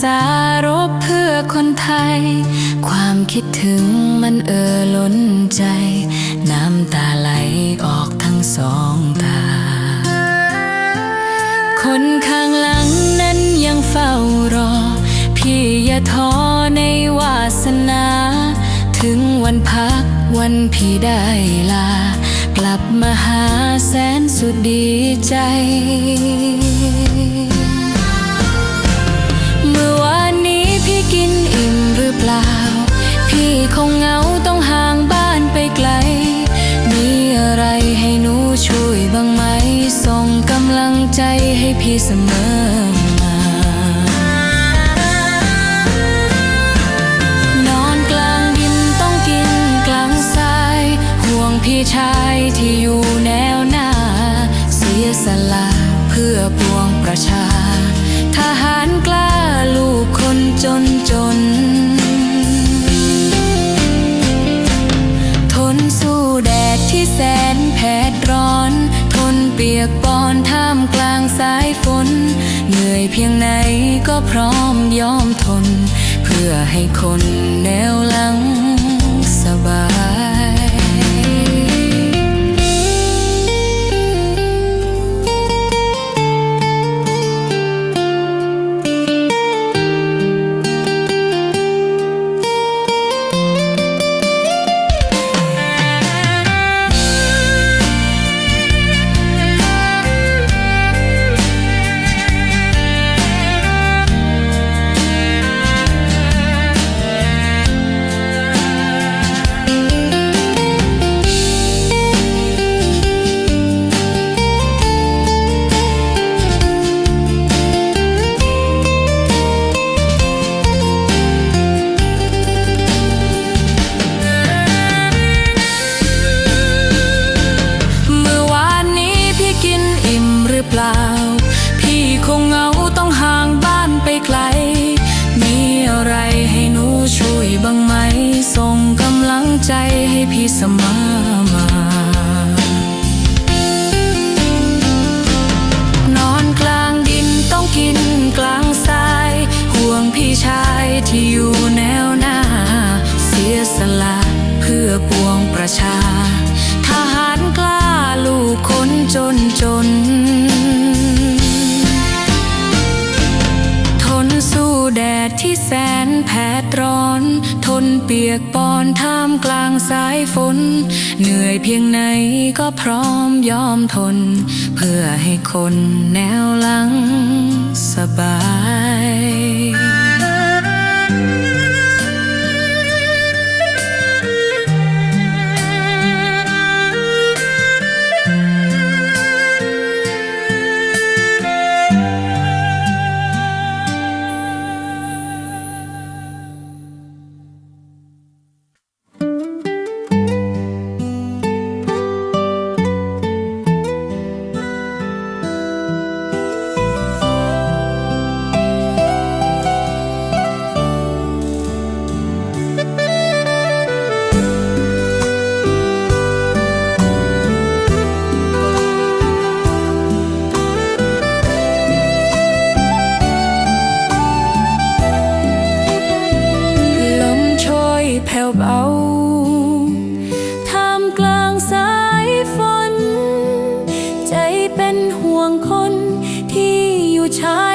สารบเพื่อคนไทย ความคิดถึงมันเอ่อล้นใจ น้ำตาไหลออกทั้งสองตา คนข้างหลังนั้นยังเฝ้ารอ พี่อย่าท้อในวาสนา ถึงวันพักวันพี่ได้ลา กลับมาหาแสนสุดดีใจ กินอิ่มหรือเปล่า พี่คงเหงาต้องห่างบ้านไปไกล มีอะไรให้หนูช่วยบ้างไหม ส่งกำลังใจให้พี่เสมอ สายฝน เหนื่อยเพียงไหนก็พร้อมยอมทน เพื่อให้คนแนวหลังสบาย คนที่อยู่ช้า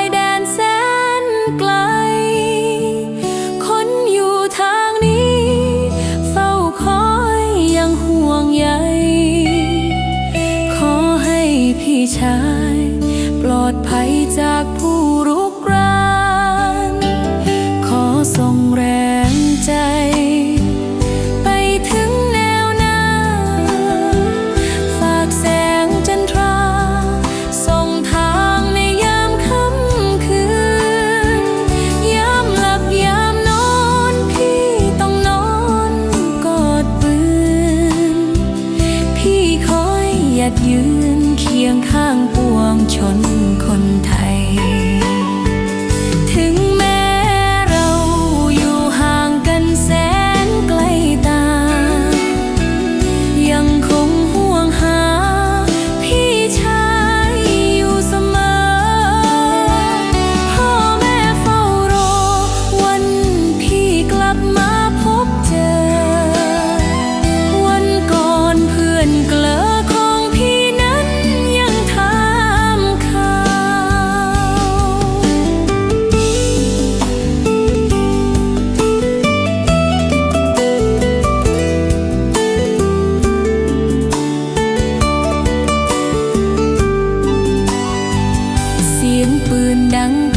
vườn nắng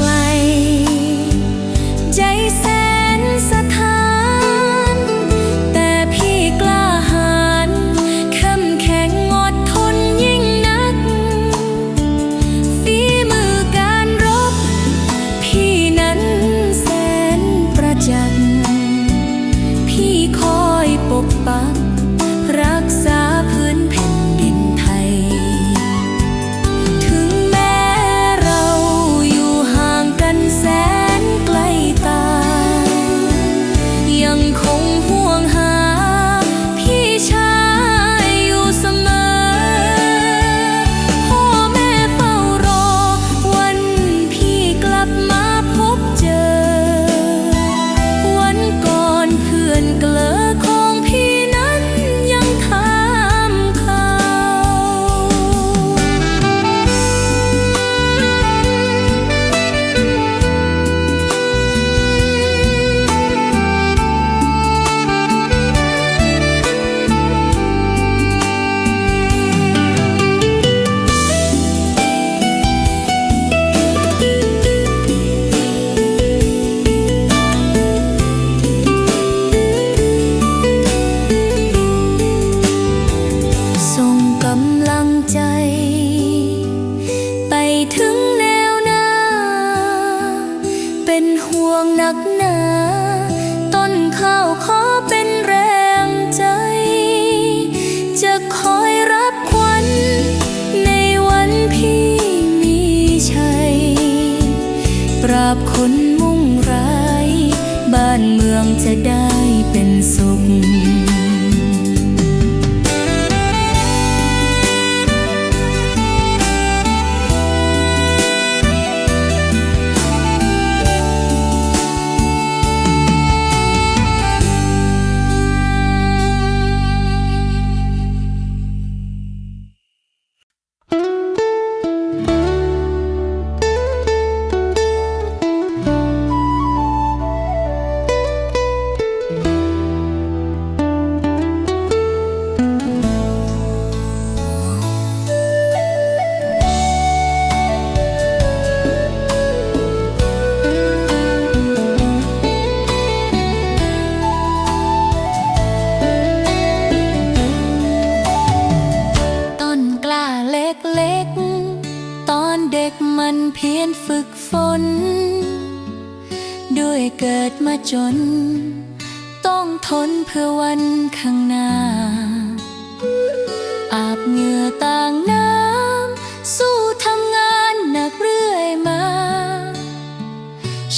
เป็นห่วงนักหนา ต้นข้าวข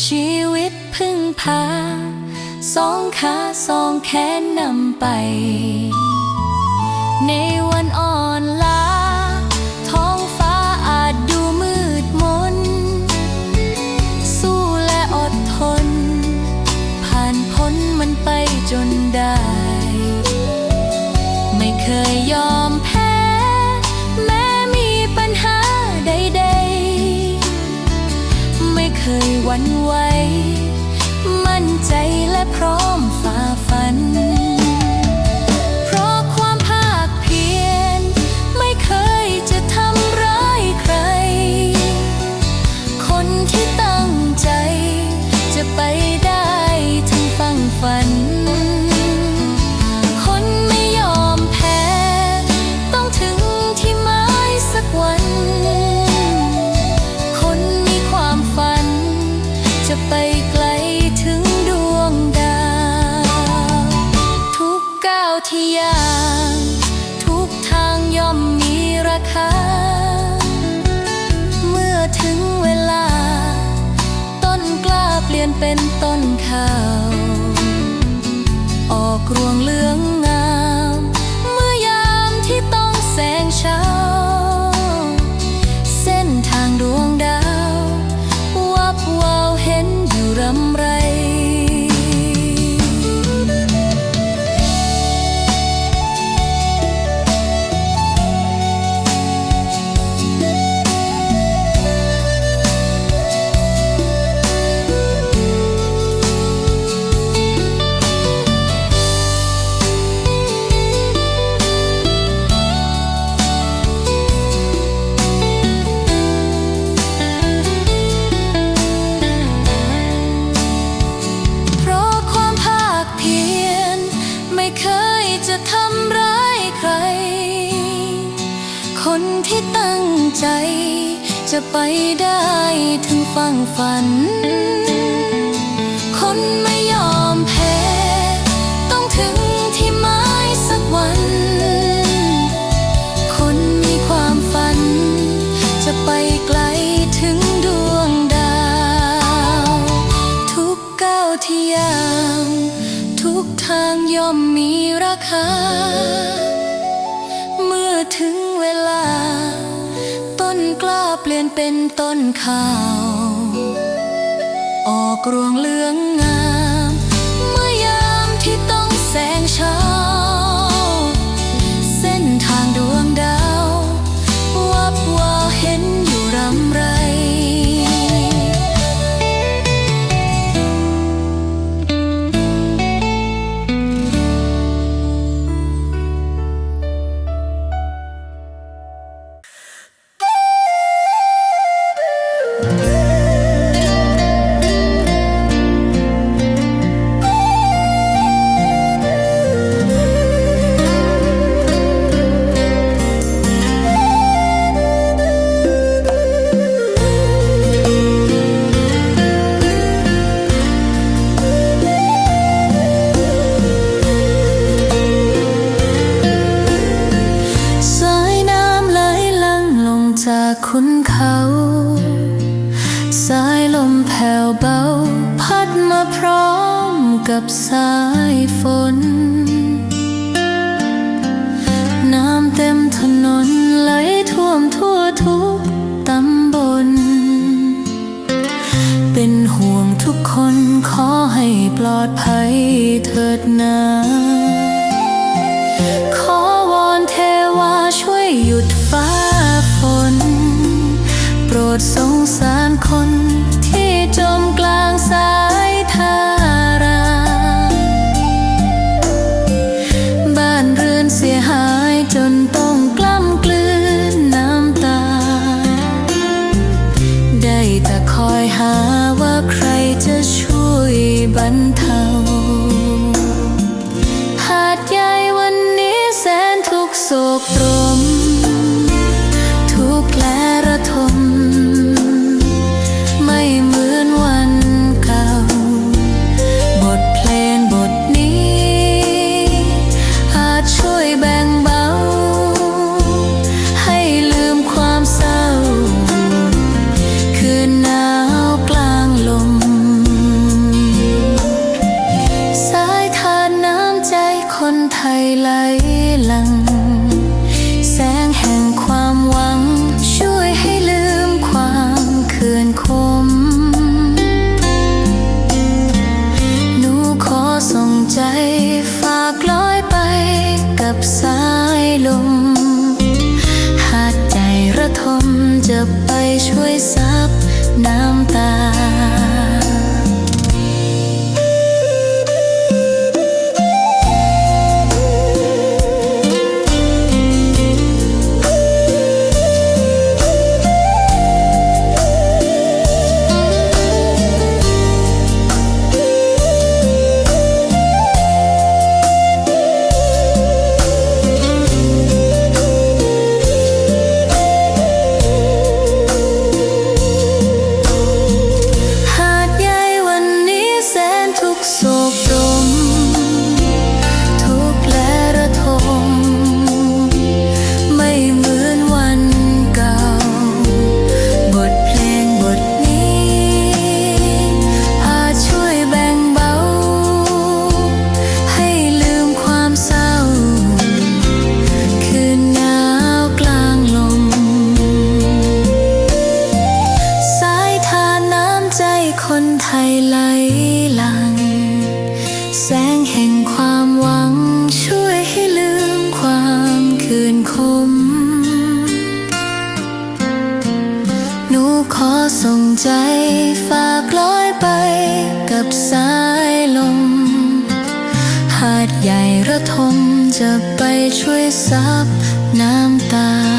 ชีวิตพึ่งพา สองขาสองแขนนำไปใน วันไหว มั่นใจและพร้อมาง ทุกทางย่อมมีราคา เมื่อถึงเวลา ต้นกล้าเปลี่ยนเป็นต้นข้าว ออกรวงเหลือง จะไปได้ถึงฝั่งฝัน คนไม่ยอมแพ้ ต้องถึงที่หมายสักวัน คนมีความฝัน จะไปไกลถึงดวงดาว ทุกก้าวที่ยาวทุกทางย่อมมีราคา เมื่อถึง อนเป็นต้นข้าว ออกรวงเหลือง เป็นห่วงทุกคนขอให้ปลอดภัยเถิดนะ บราดใหญ่วันนี้แสนทุกโศก ให้ไหลลัง แสงแห่งความหวังช่วยให้ลืมความคืนคม หนูขอส่งใจฝากลอยไปกับสายลม หาดใหญ่ระทมจะไปช่วยซับน้ำตา